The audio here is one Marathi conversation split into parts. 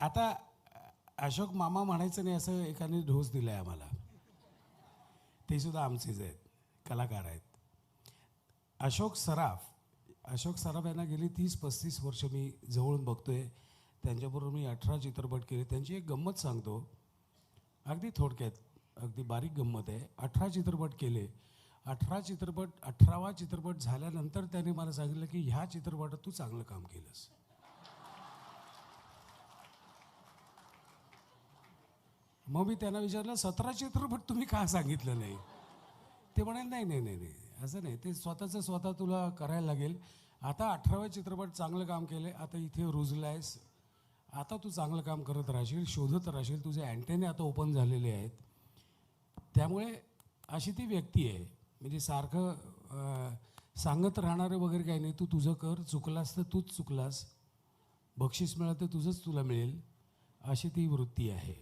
आता अशोक मामा म्हणायचं नाही असं एकाने ढोस दिला आहे आम्हाला. ते सुद्धा आमचेच आहेत कलाकार आहेत. अशोक सराफ अशोक सराफ यांना गेली तीस पस्तीस वर्ष मी जवळून बघतो आहे त्यांच्याबरोबर मी अठरा चित्रपट केले. त्यांची एक गंमत सांगतो. अगदी थोडक्यात अगदी बारीक गंमत आहे. अठरा चित्रपट केले. अठरा चित्रपट अठरावा चित्रपट झाल्यानंतर त्याने मला सांगितलं की ह्या चित्रपटात तू चांगलं काम केलंस. मग मी त्यांना विचारलं सतरा चित्रपट तुम्ही का सांगितलं नाही? ते म्हणे नाही नाही नाही नाही असं नाही. ते स्वतःचं स्वतः तुला करायला लागेल. आता अठरावा चित्रपट चांगलं काम केलं आता इथे रुजला आहेस आता तू चांगलं काम करत राहशील शोधत राहशील. तुझे अँटेने आता ओपन झालेले आहेत. त्यामुळे अशी ती व्यक्ती आहे. म्हणजे सारखं सांगत राहणारं वगैरे काही नाही. तू तुझं कर. चुकलास तर तूच चुकलास. बक्षीस मिळालं तर तुझंच तुला मिळेल. अशी ती वृत्ती आहे.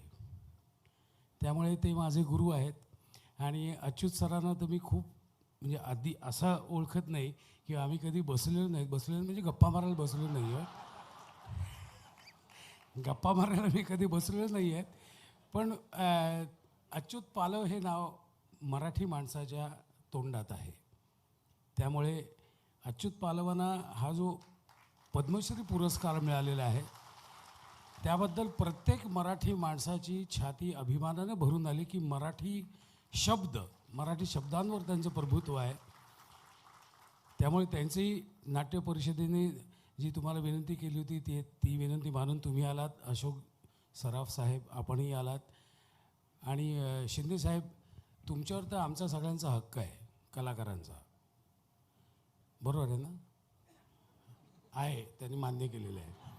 त्यामुळे ते माझे गुरु आहेत. आणि अच्युत सरांना तर मी खूप म्हणजे आधी असा ओळखत नाही की आम्ही कधी बसलेलो नाही. बसलेलो म्हणजे गप्पा मारायला बसलेलो नाही आहे गप्पा मारायला मी कधी बसलेलो नाही आहेत. पण अच्युत पालव हे नाव मराठी माणसाच्या तोंडात आहे. त्यामुळे अच्युत पालवांना हा जो पद्मश्री पुरस्कार मिळालेला आहे त्याबद्दल प्रत्येक मराठी माणसाची छाती अभिमानानं भरून आली की मराठी शब्द मराठी शब्दांवर त्यांचं प्रभुत्व आहे. त्यामुळे त्यांची नाट्य परिषदेने जी तुम्हाला विनंती केली होती ती ती विनंती मानून तुम्ही आलात. अशोक सराफ साहेब आपणही आलात. आणि शिंदे साहेब तुमच्यावर तर आमचा सगळ्यांचा हक्क आहे कलाकारांचा. बरोबर आहे ना? आहे त्यांनी मान्य केलेलं आहे.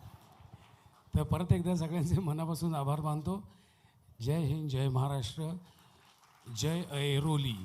तर परत एकदा सगळ्यांचे मनापासून आभार मानतो. जय हिंद जय महाराष्ट्र जय ऐरोली.